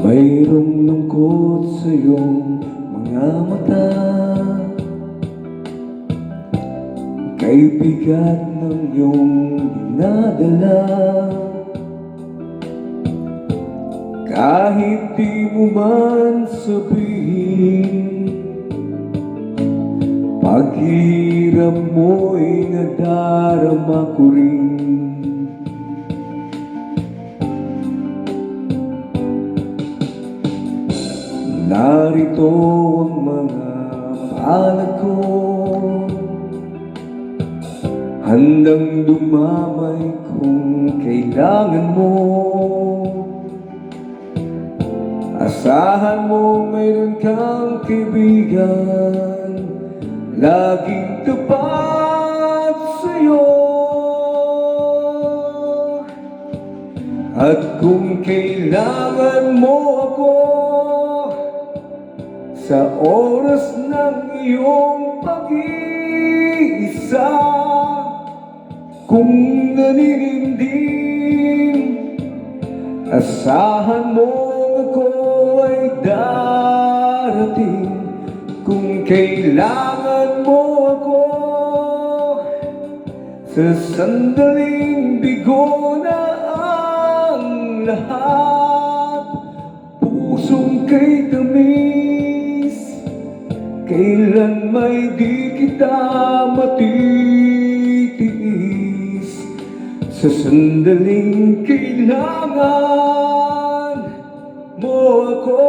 Mayroong lungkot sa iyong mga mata. Kay bigat ng iyong dinadala. Kahit di mo man sabihin Paghirap mo'y nadarama ko rin Narito ang mga palad ko. Handang dumamay kung kailangan mo. Asahan mo mayroon kang kaibigan. Laging tapat sa'yo. At kung kailangan mo ako Sa oras ng iyong pag-iisa Kung nanininding Asahan mo ako ay darating. Kung kailangan mo ako Sa sandaling bigo na ang lahat Pusong kay tamis Kailan may di kita matitiis? Sa sandaling kailangan mo ako